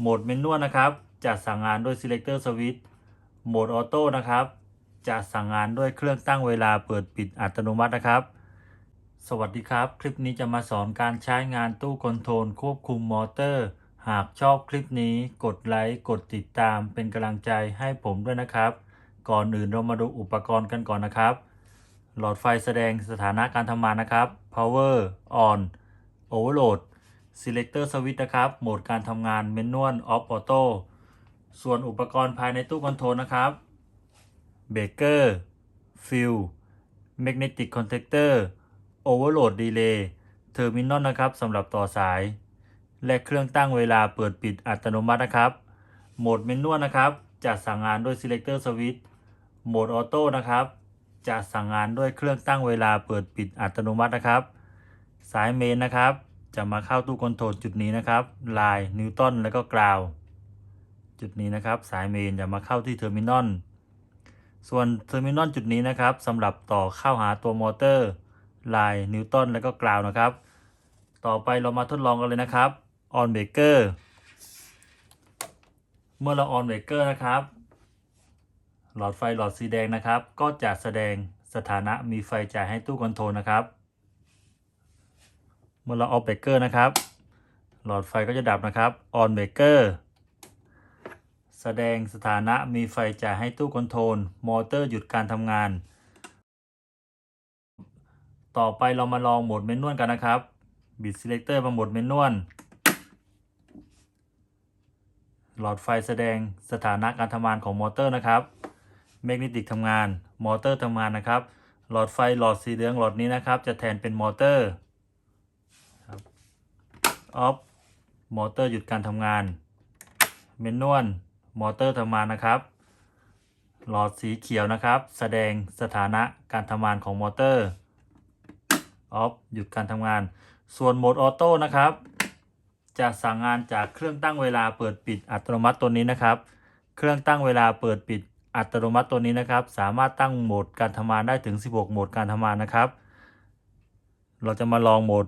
โหมดเมนนวลนะครับ จะสั่งงานด้วย selector switch โหมดออโต้นะครับ จะสั่งงานด้วยเครื่องตั้งเวลาเปิดปิดอัตโนมัตินะครับ สวัสดีครับ คลิปนี้จะมาสอนการใช้งานตู้คอนโทรลควบคุมมอเตอร์ หากชอบคลิปนี้กดไลค์กดติดตามเป็นกำลังใจให้ผมด้วยนะครับ ก่อนอื่นเรามาดูอุปกรณ์กันก่อนนะครับ หลอดไฟแสดงสถานะการทำงานนะครับ power on overload selector switch นะครับ โหมดการทำงาน manual off auto ส่วนอุปกรณ์ภายในตู้คอนโทรลนะครับ breaker fill magnetic contactor overload relay terminal นะครับสำหรับต่อสาย และเครื่องตั้งเวลาเปิดปิดอัตโนมัตินะครับ โหมดเมนนวลนะครับ จะสั่งงานด้วย selector switch โหมดออโต้นะครับ จะสั่งงานด้วยเครื่องตั้งเวลาเปิดปิดอัตโนมัตินะครับ สายเมนนะครับ จะมาเข้าตู้คอนโทรลจุดนี้นะครับ ลายนิวตันแล้วก็กราวจุดนี้นะครับ สายเมนจะมาเข้าที่เทอร์มินอลส่วนเทอร์มินอลจุดนี้นะครับสำหรับต่อเข้าหาตัวมอเตอร์ ลายนิวตันแล้วก็กราวนะครับ ต่อไปเรามาทดลองกันเลยนะครับออนเบเกอร์เมื่อเราออนเบเกอร์นะครับ หลอดไฟหลอดสีแดงนะครับ ก็จะแสดงสถานะมีไฟจ่ายให้ตู้คอนโทรลนะครับ เมื่อเราออฟเบเกอร์นะครับ หลอดไฟก็จะดับนะครับออนเบเกอร์แสดงสถานะมีไฟจ่ายให้ตู้คอนโทรลมอเตอร์หยุดการทำงาน ต่อไปเรามาลองโหมดเมนนวลกันนะครับ บิด selector มาโหมดเมนนวลหลอดไฟแสดงสถานะการทำงานของมอเตอร์นะครับ แมกเนติกทำงาน มอเตอร์ทำงานนะครับ หลอดไฟหลอดสีเหลืองหลอดนี้นะครับ จะแทนเป็นมอเตอร์ ออฟมอเตอร์หยุดการทำงาน เมนนวลมอเตอร์ทำงานนะครับ หลอดสีเขียวนะครับ แสดงสถานะการทำงานของมอเตอร์ออฟหยุดการทำงาน ส่วนโหมดออโต้นะครับ จะสั่งงานจากเครื่องตั้งเวลาเปิดปิดอัตโนมัติตัวนี้นะครับ เครื่องตั้งเวลาเปิดปิดอัตโนมัติตัวนี้นะครับ สามารถตั้งโหมดการทำงานได้ถึง 16 โหมดการทำงานนะครับ เราจะมาลองโหมด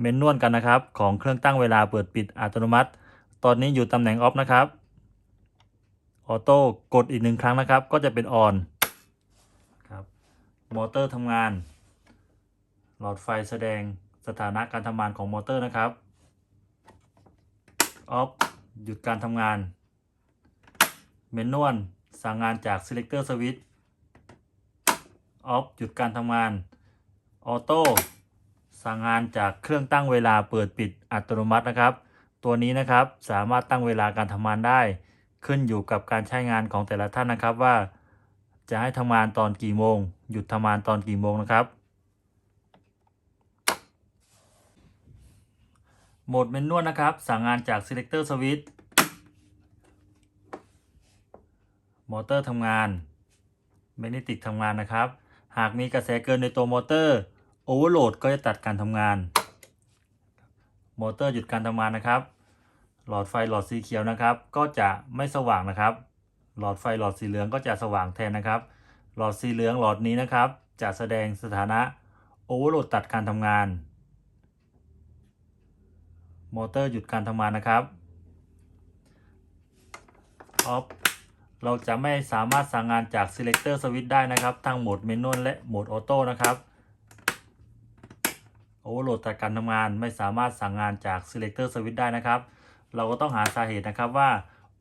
เมนนวลกันนะครับ ของเครื่องตั้งเวลาเปิดปิดอัตโนมัติ ตอนนี้อยู่ตำแหน่งออฟนะครับออโต้กดอีกหนึ่งครั้งนะครับ ก็จะเป็นออนครับมอเตอร์ทำงาน หลอดไฟแสดงสถานะการทำงานของมอเตอร์นะครับออฟหยุดการทำงาน เมนนวลสั่งงานจาก selector switch ออฟหยุดการทำงานออโต้ สั่งงานจากเครื่องตั้งเวลาเปิดปิดอัตโนมัตินะครับ ตัวนี้นะครับสามารถตั้งเวลาการทำงานได้ ขึ้นอยู่กับการใช้งานของแต่ละท่านนะครับว่า จะให้ทำงานตอนกี่โมง หยุดทำงานตอนกี่โมงนะครับ โหมดเมนนวลนะครับ สั่งงานจาก selector switch มอเตอร์ทำงาน แมกเนติกทำงานนะครับ หากมีกระแสเกินในตัวมอเตอร์ โอเวอร์โหลดก็จะตัดการทำงาน มอเตอร์หยุดการทำงานนะครับ หลอดไฟหลอดสีเขียวนะครับ ก็จะไม่สว่างนะครับ หลอดไฟหลอดสีเหลืองก็จะสว่างแทนนะครับ หลอดสีเหลืองหลอดนี้นะครับ จะแสดงสถานะโอเวอร์โหลดตัดการทำงาน มอเตอร์หยุดการทำงานนะครับออฟเราจะไม่สามารถสั่งงานจาก selector switch ได้นะครับ ทั้งโหมด manual และโหมดออโต้นะครับ overload ตัดการทำงานไม่สามารถสั่งงานจาก selector switch ได้นะครับ เราก็ต้องหาสาเหตุนะครับว่า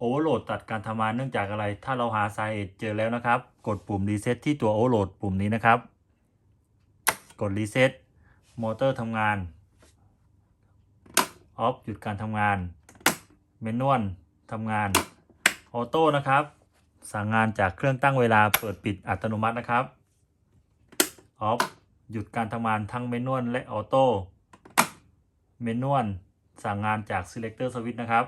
overload ตัดการทำงานเนื่องจากอะไร ถ้าเราหาสาเหตุเจอแล้วนะครับ กดปุ่ม reset ที่ตัว overload ปุ่มนี้นะครับ กด reset มอเตอร์ทำงาน off หยุดการทำงาน manual ทำงานออโต้นะครับ สั่งงานจากเครื่องตั้งเวลาเปิดปิดอัตโนมัตินะครับออฟ หยุดการทำงานทั้งเมนวลและออโต้เมนวลสั่งงานจาก selector switch นะครับ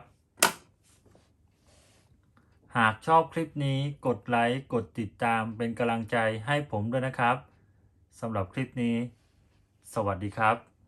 หากชอบคลิปนี้กดไลค์ กดติดตามเป็นกำลังใจให้ผมด้วยนะครับสำหรับคลิปนี้ สวัสดีครับ